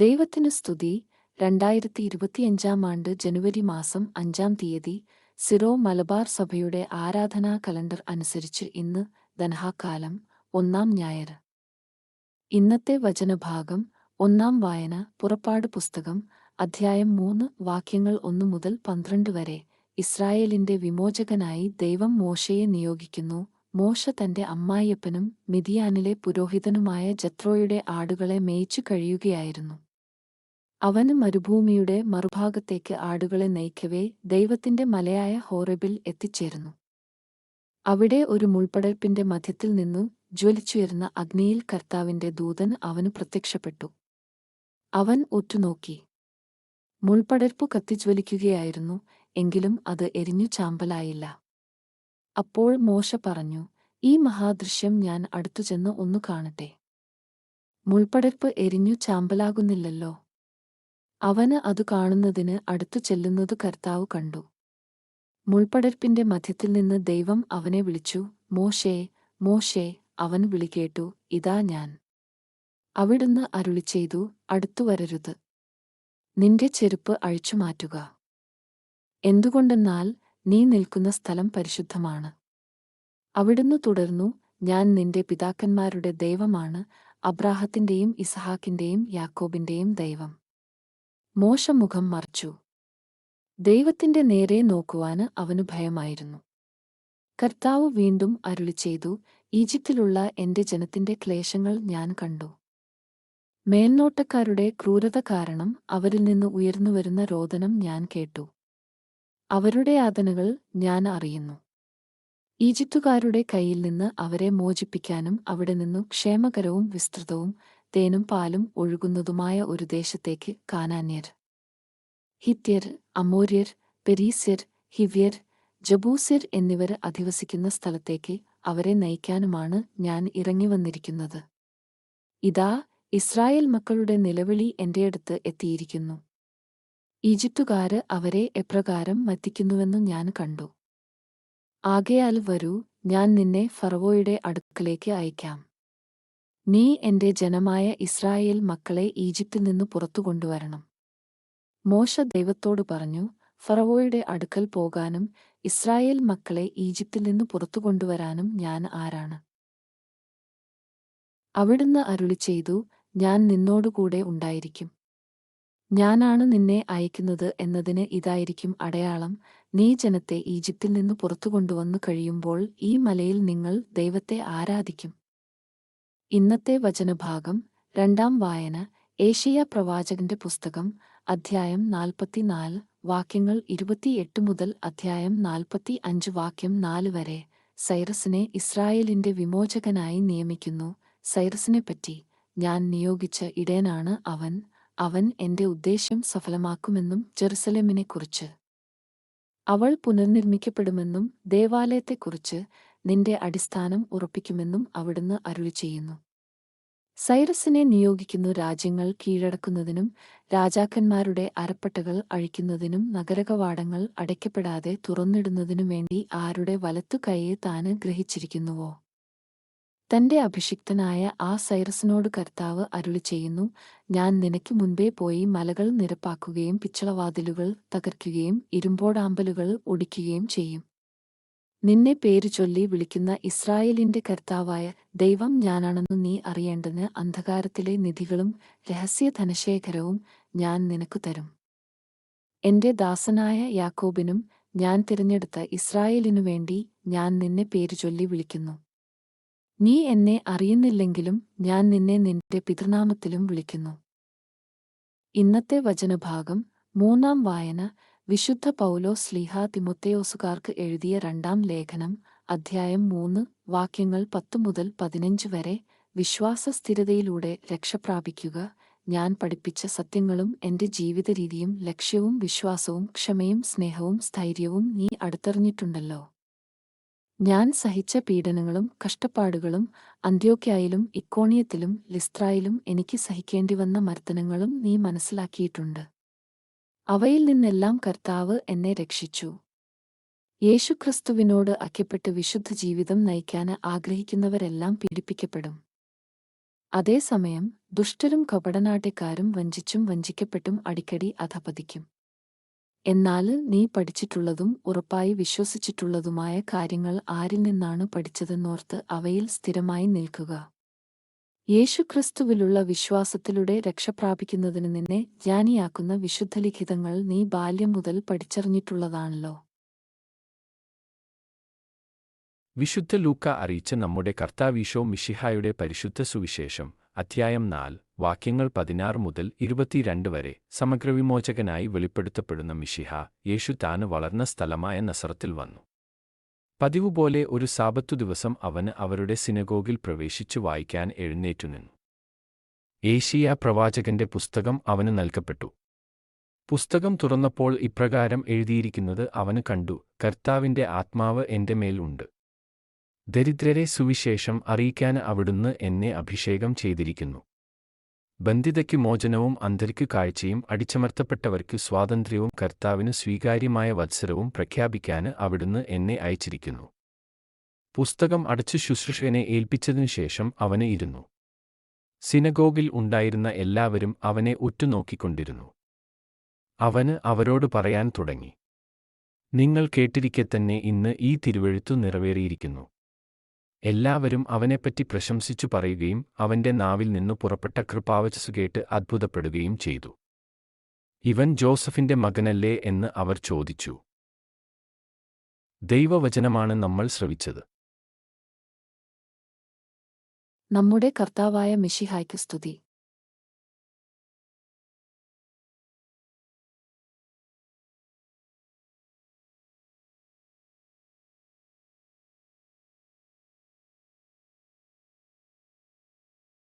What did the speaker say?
ദൈവത്തിന് സ്തുതി. രണ്ടായിരത്തി ഇരുപത്തിയഞ്ചാം ആണ്ട് ജനുവരി മാസം അഞ്ചാം തീയതി സിറോ മലബാർ സഭയുടെ ആരാധനാ കലണ്ടർ അനുസരിച്ച് ഇന്ന് ധനഹാക്കാലം ഒന്നാം ഞായർ. ഇന്നത്തെ വചനഭാഗം ഒന്നാം വായന പുറപ്പാട് പുസ്തകം അധ്യായം മൂന്ന് വാക്യങ്ങൾ ഒന്നു മുതൽ പന്ത്രണ്ട് വരെ. ഇസ്രായേലിന്റെ വിമോചകനായി ദൈവം മോശയെ നിയോഗിക്കുന്നു. മോശ തന്റെ അമ്മായിയപ്പനും മിതിയാനിലെ പുരോഹിതനുമായ ജത്രോയുടെ ആടുകളെ മേയിച്ചു കഴിയുകയായിരുന്നു. അവന് മരുഭൂമിയുടെ മറുഭാഗത്തേക്ക് ആടുകളെ നയിക്കവേ ദൈവത്തിന്റെ മലയായ ഹോറബിൽ എത്തിച്ചേരുന്നു. അവിടെ ഒരു മുൾപടർപ്പിന്റെ മധ്യത്തിൽ നിന്നു ജ്വലിച്ചുയരുന്ന അഗ്നിയിൽ കർത്താവിന്റെ ദൂതൻ അവനു പ്രത്യക്ഷപ്പെട്ടു. അവൻ ഒറ്റുനോക്കി മുൾപടർപ്പു കത്തിജ്വലിക്കുകയായിരുന്നു എങ്കിലും അത് എരിഞ്ഞു ചാമ്പലായില്ല. അപ്പോൾ മോശ പറഞ്ഞു ഈ മഹാദൃശ്യം ഞാൻ അടുത്തുചെന്ന് ഒന്നു കാണട്ടെ. മുൾപടർപ്പ് എരിഞ്ഞു ചാമ്പലാകുന്നില്ലല്ലോ. അവന് അതു കാണുന്നതിന് അടുത്തു ചെല്ലുന്നതു കർത്താവ് കണ്ടു. മുൾപടർപ്പിന്റെ മധ്യത്തിൽ നിന്ന് ദൈവം അവനെ വിളിച്ചു മോശേ മോശേ അവൻ വിളികേട്ടു ഇതാ ഞാൻ. അവിടുന്ന് അരുളി ചെയ്തു അടുത്തു വരരുത്. നിന്റെ ചെരുപ്പ് അഴിച്ചുമാറ്റുക എന്തുകൊണ്ടെന്നാൽ നീ നിൽക്കുന്ന സ്ഥലം പരിശുദ്ധമാണ്. അവിടുന്ന് തുടർന്നു ഞാൻ നിന്റെ പിതാക്കന്മാരുടെ ദൈവമാണ് അബ്രാഹത്തിന്റെയും ഇസഹാക്കിന്റെയും യാക്കോബിന്റെയും ദൈവം. മോശ മുഖം മറച്ചു. ദൈവത്തിന്റെ നേരെ നോക്കുവാന് അവനു ഭയമായിരുന്നു. കർത്താവ് വീണ്ടും അരുളി ചെയ്തു ഈജിപ്തിലുള്ള എന്റെ ജനത്തിന്റെ ക്ലേശങ്ങൾ ഞാൻ കണ്ടു. മേൽനോട്ടക്കാരുടെ ക്രൂരത കാരണം അവരിൽ നിന്ന് ഉയർന്നുവരുന്ന രോദനം ഞാൻ കേട്ടു. അവരുടെ യാതനകൾ ഞാൻ അറിയുന്നു. ഈജിപ്തുകാരുടെ കയ്യിൽ നിന്ന് അവരെ മോചിപ്പിക്കാനും അവിടെ നിന്നു ക്ഷേമകരവും വിസ്തൃതവും തേനും പാലും ഒഴുകുന്നതുമായ ഒരു ദേശത്തേക്ക് കാനാന്യർ. ഹിത്യർ അമോര്യർ പെരീസ്യർ ഹിവ്യർ ജബൂസ്യർ എന്നിവർ അധിവസിക്കുന്ന സ്ഥലത്തേക്ക് അവരെ നയിക്കാനുമാണ് ഞാൻ ഇറങ്ങിവന്നിരിക്കുന്നത്. ഇതാ ഇസ്രായേൽ മക്കളുടെ നിലവിളി എന്റെയടുത്ത് എത്തിയിരിക്കുന്നു. ഈജിപ്തുകാര് അവരെ എപ്രകാരം മത്തിക്കുന്നുവെന്ന് ഞാൻ കണ്ടു. ആകയാൽ വരൂ ഞാൻ നിന്നെ ഫറവോയുടെ അടുക്കലേക്ക് അയക്കാം. നീ എന്റെ ജനമായ ഇസ്രായേൽ മക്കളെ ഈജിപ്തിൽ നിന്നു പുറത്തു കൊണ്ടുവരണം. മോശ ദൈവത്തോട് പറഞ്ഞു ഫറവോയുടെ അടുക്കൽ പോകാനും ഇസ്രായേൽ മക്കളെ ഈജിപ്തിൽ നിന്നു പുറത്തു കൊണ്ടുവരാനും ഞാൻ ആരാണ്? അവിടുന്ന് അരുളി ചെയ്തു ഞാൻ നിന്നോടുകൂടെ ഉണ്ടായിരിക്കും. ഞാനാണ് നിന്നെ അയക്കുന്നത് എന്നതിന് ഇതായിരിക്കും അടയാളം. നീ ജനത്തെ ഈജിപ്തിൽ നിന്ന് പുറത്തു കൊണ്ടുവന്നു കഴിയുമ്പോൾ ഈ മലയിൽ നിങ്ങൾ ദൈവത്തെ ആരാധിക്കും. ഇന്നത്തെ വചനഭാഗം രണ്ടാം വായന ഏഷ്യ പ്രവാചകന്റെ പുസ്തകം അധ്യായം നാൽപ്പത്തിനാല് വാക്യങ്ങൾ ഇരുപത്തിയെട്ട് മുതൽ അധ്യായം നാൽപ്പത്തി അഞ്ച് വാക്യം നാല് വരെ സൈറസിനെ ഇസ്രായേലിന്റെ വിമോചകനായി നിയമിക്കുന്നു. സൈറസിനെപ്പറ്റി ഞാൻ നിയോഗിച്ച ഇടയനാണ് അവൻ. അവൻ എന്റെ ഉദ്ദേശ്യം സഫലമാക്കുമെന്നും ജെറുസലേമിനെക്കുറിച്ച്. അവൾ പുനർനിർമ്മിക്കപ്പെടുമെന്നും ദേവാലയത്തെക്കുറിച്ച് നിന്റെ അടിസ്ഥാനം ഉറപ്പിക്കുമെന്നും അവിടുന്ന് അരുളി ചെയ്യുന്നു. സൈറസിനെ നിയോഗിക്കുന്നു രാജ്യങ്ങൾ കീഴടക്കുന്നതിനും രാജാക്കന്മാരുടെ അരപ്പട്ടകൾ അഴിക്കുന്നതിനും നഗരകവാടങ്ങൾ അടയ്ക്കപ്പെടാതെ തുറന്നിടുന്നതിനും വേണ്ടി ആരുടെ വലത്തു കൈയെ താന് ഗ്രഹിച്ചിരിക്കുന്നുവോ? തന്റെ അഭിഷിക്തനായ ആ സൈറസിനോട് കർത്താവ് അരുളി ചെയ്യുന്നു ഞാൻ നിനക്ക് മുൻപേ പോയി മലകൾ നിരപ്പാക്കുകയും പിച്ചളവാതിലുകൾ തകർക്കുകയും ഇരുമ്പോടാമ്പലുകൾ ഒടിക്കുകയും ചെയ്യും. നിന്നെ പേരു ചൊല്ലി വിളിക്കുന്ന ഇസ്രായേലിന്റെ കർത്താവായ ദൈവം ഞാനാണെന്ന് നീ അറിയേണ്ടതിന് അന്ധകാരത്തിലെ നിധികളും രഹസ്യ ധനശേഖരവും ഞാൻ നിനക്കു തരും. എന്റെ ദാസനായ യാക്കോബിനും ഞാൻ തിരഞ്ഞെടുത്ത ഇസ്രായേലിനു വേണ്ടി ഞാൻ നിന്നെ പേരു ചൊല്ലി വിളിക്കുന്നു. നീ എന്നെ അറിയുന്നില്ലെങ്കിലും ഞാൻ നിന്നെ നിന്റെ പിതൃനാമത്തിലും വിളിക്കുന്നു. ഇന്നത്തെ വചനഭാഗം മൂന്നാം വായന വിശുദ്ധ പൗലോ സ്ലീഹ തിമുത്തയോസുകാർക്ക് എഴുതിയ രണ്ടാം ലേഖനം അധ്യായം മൂന്ന് വാക്യങ്ങൾ പത്തു മുതൽ പതിനഞ്ച് വരെ വിശ്വാസ സ്ഥിരതയിലൂടെ രക്ഷപ്രാപിക്കുക. ഞാൻ പഠിപ്പിച്ച സത്യങ്ങളും എന്റെ ജീവിതരീതിയും ലക്ഷ്യവും വിശ്വാസവും ക്ഷമയും സ്നേഹവും സ്ഥൈര്യവും നീ അടുത്തറിഞ്ഞിട്ടുണ്ടല്ലോ. ഞാൻ സഹിച്ച പീഡനങ്ങളും കഷ്ടപ്പാടുകളും അന്ത്യോക്യായിലും ഇക്കോണിയത്തിലും ലിസ്ത്രായിലും എനിക്ക് സഹിക്കേണ്ടി വന്ന മർദ്ദനങ്ങളും നീ മനസ്സിലാക്കിയിട്ടുണ്ട്. അവയിൽ നിന്നെല്ലാം കർത്താവ് എന്നെ രക്ഷിച്ചു. യേശുക്രിസ്തുവിനോട് അക്കപ്പെട്ട് വിശുദ്ധ ജീവിതം നയിക്കാൻ ആഗ്രഹിക്കുന്നവരെല്ലാം പീഡിപ്പിക്കപ്പെടും. അതേസമയം ദുഷ്ടരും കപടനാട്യക്കാരും വഞ്ചിച്ചും വഞ്ചിക്കപ്പെട്ടും അടിക്കടി അധപതിക്കും. എന്നാൽ നീ പഠിച്ചിട്ടുള്ളതും ഉറപ്പായി വിശ്വസിച്ചിട്ടുള്ളതുമായ കാര്യങ്ങൾ ആരിൽ നിന്നാണ് പഠിച്ചതെന്നോർത്ത് അവയിൽ സ്ഥിരമായി നിൽക്കുക. യേശുക്രിസ്തുവിലുള്ള വിശ്വാസത്തിലൂടെ രക്ഷപ്രാപിക്കുന്നതിന് നിന്നെ ജ്ഞാനിയാക്കുന്ന വിശുദ്ധലിഖിതങ്ങൾ നീ ബാല്യം മുതൽ പഠിച്ചറിഞ്ഞിട്ടുള്ളതാണല്ലോ. വിശുദ്ധ ലൂക്ക അറിയിച്ച നമ്മുടെ കർത്താവീശോ മിഷിഹായുടെ പരിശുദ്ധ സുവിശേഷം അധ്യായം നാല് വാക്യങ്ങൾ പതിനാറ് മുതൽ ഇരുപത്തിരണ്ട് വരെ സമഗ്രവിമോചകനായി വെളിപ്പെടുത്തപ്പെടുന്ന മിഷിഹ യേശു താന് വളർന്ന സ്ഥലമായ നസറത്തിൽ വന്നു. പതിവുപോലെ ഒരു സാപത്തു ദിവസം അവന് അവരുടെ സിനഗോഗിൽ പ്രവേശിച്ചു വായിക്കാൻ എഴുന്നേറ്റുനിന്നു ഏഷ്യ പ്രവാചകന്റെ പുസ്തകം അവന് നൽകപ്പെട്ടു. പുസ്തകം തുറന്നപ്പോൾ ഇപ്രകാരം എഴുതിയിരിക്കുന്നത് അവന് കണ്ടു കർത്താവിന്റെ ആത്മാവ് എന്റെ മേലുണ്ട് ദരിദ്രരെ സുവിശേഷം അറിയിക്കാൻ അവിടുന്ന് എന്നെ അഭിഷേകം ചെയ്തിരിക്കുന്നു. ബന്ധിതയ്ക്ക് മോചനവും അന്ധർക്ക് കാഴ്ചയും അടിച്ചമർത്തപ്പെട്ടവർക്ക് സ്വാതന്ത്ര്യവും കർത്താവിന് സ്വീകാര്യമായ വത്സരവും പ്രഖ്യാപിക്കാന് അവിടുന്ന് എന്നെ അയച്ചിരിക്കുന്നു. പുസ്തകം അടച്ച് ശുശ്രൂഷകനെ ഏൽപ്പിച്ചതിനു ശേഷം അവന് ഇരുന്നു. സിനഗോഗിൽ ഉണ്ടായിരുന്ന എല്ലാവരും അവനെ ഉറ്റുനോക്കിക്കൊണ്ടിരുന്നു. അവന് അവരോട് പറയാൻ തുടങ്ങി. നിങ്ങൾ കേട്ടിരിക്കെ തന്നെ ഇന്ന് ഈ തിരുവെഴുത്തു നിറവേറിയിരിക്കുന്നു. എല്ലാവരും അവനെപ്പറ്റി പ്രശംസിച്ചു പറയുകയും അവന്റെ നാവിൽ നിന്നു പുറപ്പെട്ട കൃപാവചസ് കേട്ട് അത്ഭുതപ്പെടുകയും ചെയ്തു. ഇവൻ ജോസഫിന്റെ മകനല്ലേ എന്ന് അവർ ചോദിച്ചു. ദൈവവചനമാണ് നമ്മൾ ശ്രവിച്ചത്. നമ്മുടെ കർത്താവായ മിഷിഹായ്ക്ക് സ്തുതി.